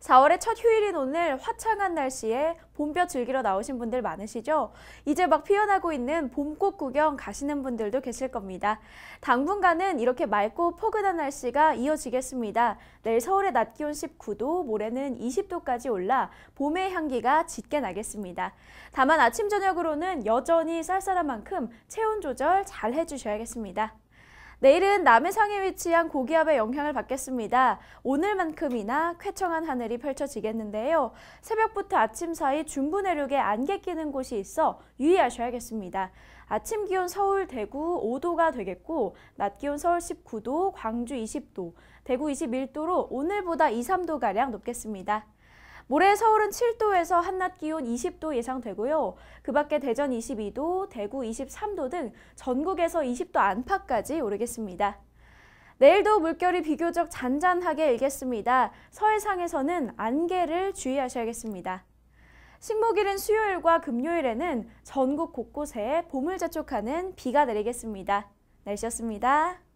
4월의 첫 휴일인 오늘 화창한 날씨에 봄볕 즐기러 나오신 분들 많으시죠? 이제 막 피어나고 있는 봄꽃 구경 가시는 분들도 계실 겁니다. 당분간은 이렇게 맑고 포근한 날씨가 이어지겠습니다. 내일 서울의 낮 기온 19도, 모레는 20도까지 올라 봄의 향기가 짙게 나겠습니다. 다만 아침 저녁으로는 여전히 쌀쌀한 만큼 체온 조절 잘 해주셔야겠습니다. 내일은 남해상에 위치한 고기압의 영향을 받겠습니다. 오늘만큼이나 쾌청한 하늘이 펼쳐지겠는데요. 새벽부터 아침 사이 중부 내륙에 안개 끼는 곳이 있어 유의하셔야겠습니다. 아침 기온 서울, 대구 5도가 되겠고 낮 기온 서울 19도, 광주 20도, 대구 21도로 오늘보다 2, 3도가량 높겠습니다. 모레 서울은 7도에서 한낮 기온 20도 예상되고요. 그 밖에 대전 22도, 대구 23도 등 전국에서 20도 안팎까지 오르겠습니다. 내일도 물결이 비교적 잔잔하게 일겠습니다. 서해상에서는 안개를 주의하셔야겠습니다. 식목일인 수요일과 금요일에는 전국 곳곳에 봄을 재촉하는 비가 내리겠습니다. 날씨였습니다.